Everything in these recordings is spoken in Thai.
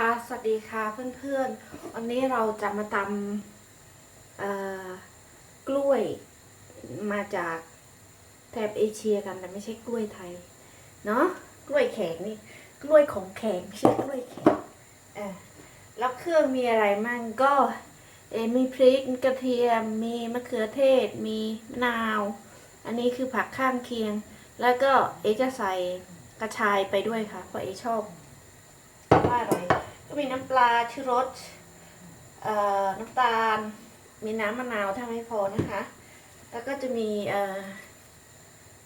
ค่ะ สวัสดีค่ะเพื่อนๆ วันนี้เราจะมาตำกล้วยมาจากแถบเอเชียกันแต่ไม่ใช่กล้วยไทย เนาะกล้วยแข็งนี่ กล้วยของแข็งไม่ใช่กล้วยแข็งเออแล้วเครื่องมีอะไรมั่งก็เอมีพริกกระเทียม มีมะเขือเทศ มีมะนาว อันนี้คือผักข้างเคียง แล้วก็เอจะใส่กระชายไปด้วยค่ะเพราะเอชอบ ว่าอร่อยก็มีน้ำปลาชูรสเอ่อน้ำตาล มีน้ำมะนาวถ้าไม่พอนะคะ แล้วก็จะมี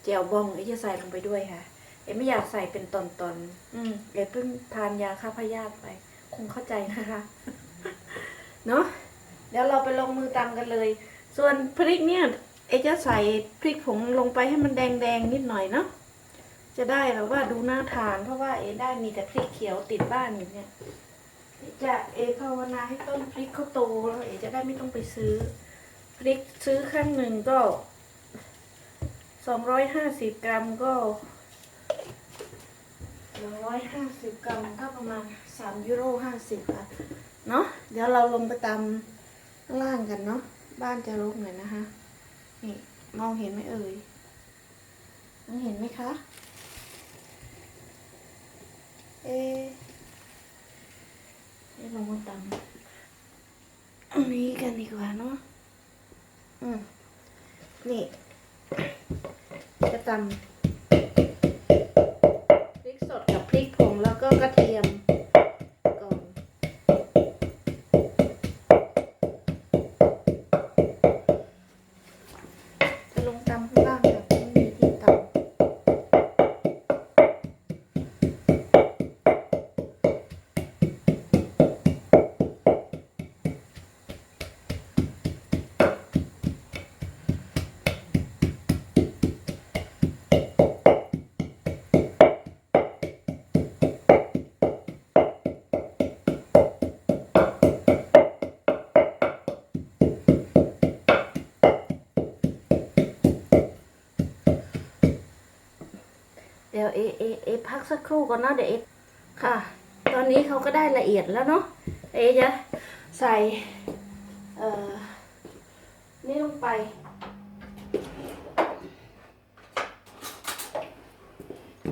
เจียวบองที่จะใส่ลงไปด้วยค่ะ เอ็มไม่อยากใส่เป็นตอนๆอืมเอ็มเพิ่งทานยาฆ่าพยาธิไป คงเข้าใจนะคะ เนาะเดี๋ยวเราไปลงมือตำกันเลย ส่วนพริกเนี่ย เอจะใส่พริกผงลงไปให้มันแดงๆนิดหน่อยเนาะ จะได้แบบว่าดูน่าทาน เพราะว่าเอได้มีแต่พริกเขียวติดบ้านอยู่เนี่ยจะเอภาวนาให้ต้นพริกเขาโตแล้วเอจะได้ไม่ต้องไปซื้อ พริกซื้อครั้งหนึ่งก็สองร้อยห้าสิบกรัมก็สองร้อยห้าสิบกรัมก็ประมาณสามยูโรห้าสิบค่ะเนาะเดี๋ยวเราลงไปตางล่างกันเนาะบ้านจะรกหน่อยนะคะนี่มองเห็นไหมเอ่ยมองเห็นไหมคะ เอ๊ะให้ลองมาตำอันนี้กันดีกว่าเนาะอืมนี่จะตำพริกสดกับพริกผงแล้วก็กระเทียม พักสักครู่ก่อนเนาะเดี๋ยวเอค่ะ ตอนนี้เขาก็ได้ละเอียดแล้วเนาะเอจะใส่เอ่อนี่ลงไป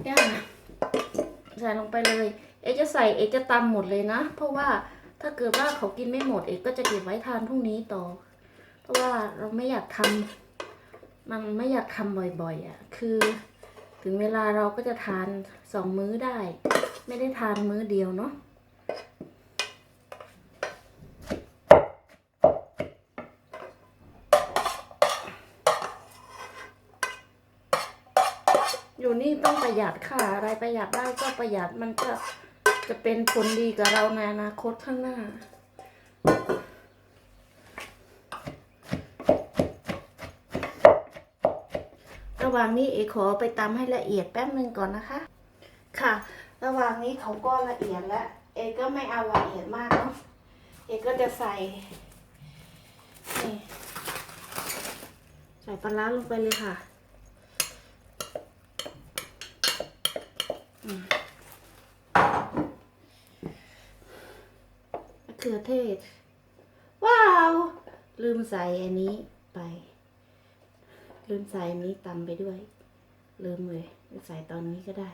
ย่างใส่ลงไปเลย เอจะใส่เอจะตำหมดเลยนะ เพราะว่าถ้าเกิดว่าเขากินไม่หมดเอก็จะเก็บไว้ทานพรุ่งนี้ต่อ เพราะว่าเราไม่อยากทำมันไม่อยากทำบ่อยๆอะ คือ ถึงเวลาเราก็จะทานสองมื้อได้ ไม่ได้ทานมื้อเดียวเนาะอยู่นี่ต้องประหยัดค่ะ อะไรประหยัดได้ก็ประหยัดมันก็จะเป็นผลดีกับเราในอนาคตข้างหน้า ระหว่างนี้เอขอไปตำให้ละเอียดแป๊บหนึ่งก่อนนะคะ ค่ะ ระหว่างนี้เขาก็ละเอียดแล้วเอก็ไม่เอาละเอียดมากเนาะเอก็จะใส่นี่ใส่ปลาร้าลงไปเลยค่ะอืมมะเขือเทศ ว้าว ลืมใส่อันนี้ไป ลืมใส่อันนี้ตำไปด้วย ลืมเลยใส่ตอนนี้ก็ได้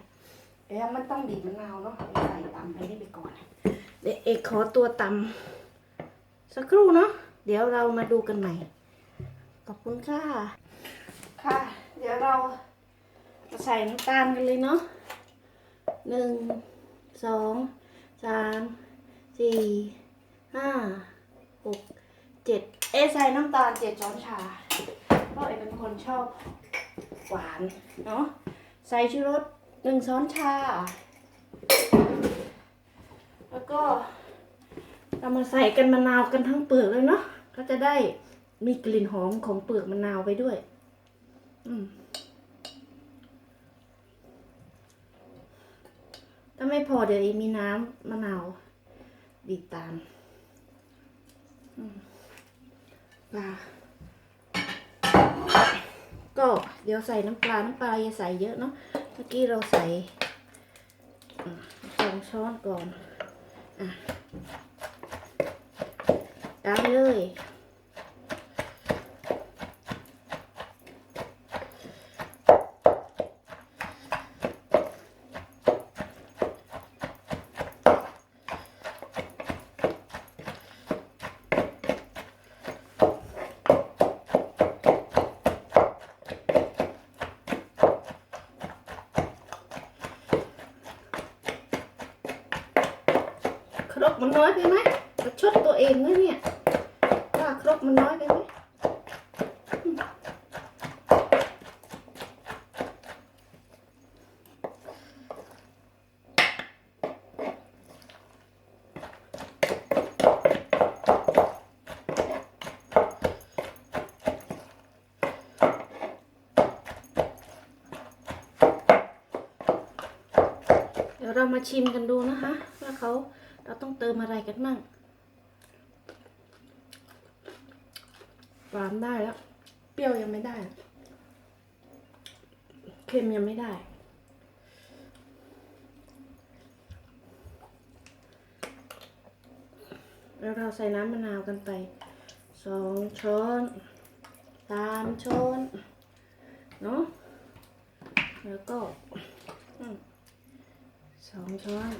เอ๊ะมันต้องบีบมะนาวเนาะเดี๋ยวใส่ตำไปนี่ไปก่อนเดี๋ยวเอกขอตัวตำสักครู่เนาะเดี๋ยวเรามาดูกันใหม่ขอบคุณค่ะ ค่ะ เดี๋ยวเราจะใส่น้ำตาลกันเลยเนาะหนึ่งสองสามสี่ห้าหกเจ็ดเอะใส่น้ำตาลเจ็ดช้อนชา เพราะเอกเป็นคนชอบหวานเนาะใส่ชูรสหนึ่งช้อนชา แล้วก็เรามาใส่กันมะนาวกันทั้งเปลือกเลยเนาะก็จะได้มีกลิ่นหอมของเปลือกมะนาวไปด้วย ถ้าไม่พอเดี๋ยวมีน้ำมะนาวบีบตาม อืมปลา ก็เดี๋ยวใส่น้ำปลา น้ำปลาอย่าใส่เยอะเนาะ เมื่อกี้เราใส่สองช้อนก่อน อะตามเลย มันน้อยไปไหมประชดตัวเองนะเนี่ยว่าครกมันน้อยไปไหมเดี๋ยวเรามาชิมกันดูนะคะ ว่าเขา เราต้องเติมอะไรกันมั่งหวานได้แล้ว เปรี้ยวยังไม่ได้ เค็มยังไม่ได้ แล้วเราใส่น้ำมะนาวกันไปสองช้อนสามช้อนเนาะแล้วก็สองช้อน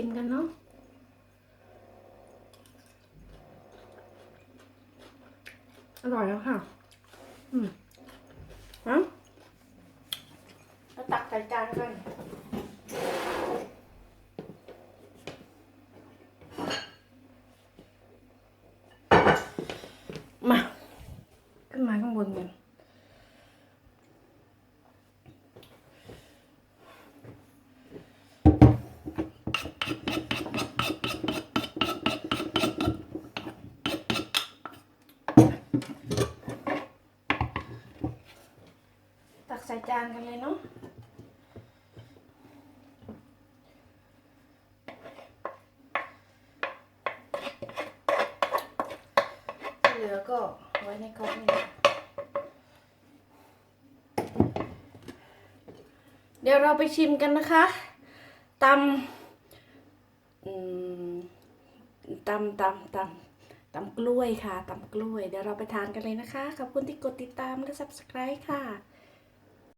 ชิมกันเนาะอร่อยแล้วค่ะ อืมฮะเราตักใส่จานกัน มา ขึ้นมาข้างบนกัน ตั กใส่จานกันเลยเนาะเหลือก็ไว้ในครกนี่นะเดี๋ยวเราไปชิมกันนะคะตำตำตำตำตำกล้วยค่ะตำกล้วย เดี๋ยวเราไปทานกันเลยนะคะ ขอบคุณที่กดติดตามและ subscribe ค่ะ